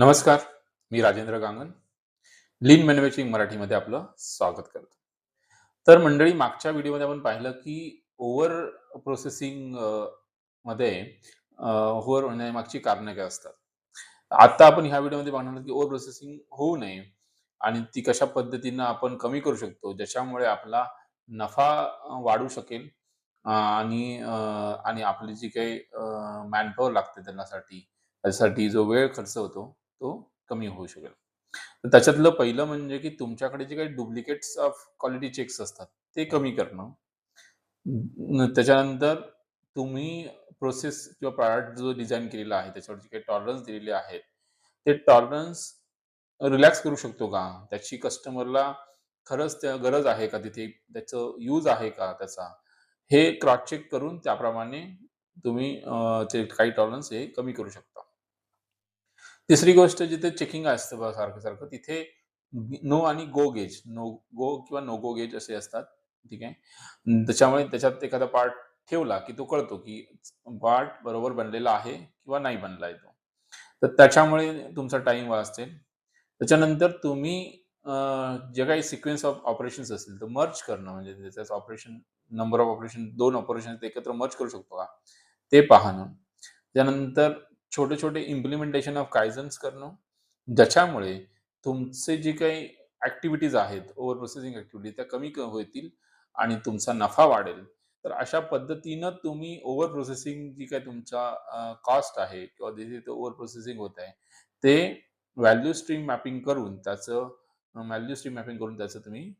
नमस्कार मी राजेंद्र गांगन लीन मॅन्युफॅक्चरिंग मराठीमध्ये आपलं स्वागत करतो. तर मंडळी मागच्या व्हिडिओमध्ये आपण पाहिलं की ओव्हर प्रोसेसिंगमध्ये ओव्हर म्हणजे होण्यामागची कारणं काय असतात? आता आपण ह्या व्हिडिओमध्ये पाहणार की ओव्हर प्रोसेसिंग होऊ नये आणि ती कशा पद्धतीनं आपण कमी करू शकतो ज्याच्यामुळे आपला नफा वाढू शकेल आणि आणि आपली जी काही मॅनपॉवर लागते त्यांनासाठी त्यासाठी जो वेळ खर्च होतो तो कमी होऊ शकेल. तर त्याच्यातलं पहिलं म्हणजे की तुमच्याकडे जे काही डुप्लिकेट्स ऑफ क्वालिटी चेक्स असतात ते कमी करणं. त्याच्यानंतर तुम्ही प्रोसेस किंवा प्रॉडक्ट जो डिझाईन केलेला आहे त्याच्यावर जे काही टॉलरन्स दिलेले आहेत ते टॉलरन्स रिलॅक्स करू शकतो का? त्याची कस्टमरला खरंच त्या गरज आहे का तिथे? त्याचं यूज आहे का त्याचा? हे क्रॉस चेक करून त्याप्रमाणे तुम्ही ते काही टॉलरन्स हे कमी करू शकता. तिसरी गोष्ट जिथे चेकिंग असतं बघा सारखं सारखं तिथे नो आणि गो गेज नो गो किंवा नो गो गेज असे असतात ठीक आहे? त्याच्यामुळे त्याच्यात एखादा पार्ट ठेवला की तो कळतो की पार्ट बरोबर बनलेला आहे किंवा नाही बनला आहे तो. तर त्याच्यामुळे तुमचा टाइम वाचते. त्याच्यानंतर तुम्ही जे काही सिक्वेन्स ऑफ ऑपरेशन्स असतील तर मर्ज करणं म्हणजे त्याचं ऑपरेशन नंबर ऑफ ऑपरेशन दोन ऑपरेशन एकत्र मर्ज करू शकतो का? ते पाहणं. त्यानंतर छोटे छोटे इम्प्लिमेंटेशन ऑफ कायझन्स करणं ज्याच्यामुळे तुमचे जे काही ऍक्टिव्हिटीज आहेत ओव्हर प्रोसेसिंग ॲक्टिव्हिटी त्या कमी क- होतील आणि तुमचा नफा वाढेल. तर अशा पद्धतीनं तुम्ही ओव्हर प्रोसेसिंग जी काय तुमचा कॉस्ट आहे किंवा जिथे ओव्हर प्रोसेसिंग होत आहे ते व्हॅल्यू स्ट्रीम मॅपिंग करून त्याचं व्हॅल्यू स्ट्रीम मॅपिंग करून त्याचं तुम्ही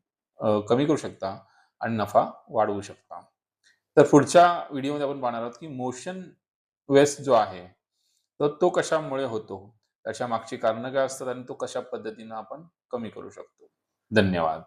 कमी करू शकता आणि नफा वाढवू शकता. तर पुढच्या व्हिडिओमध्ये आपण पाहणार आहोत की मोशन वेस्ट जो आहे तर तो कशामुळे होतो? त्याच्या मागची कारणं काय असतात आणि तो कशा पद्धतीनं आपण कमी करू शकतो? धन्यवाद.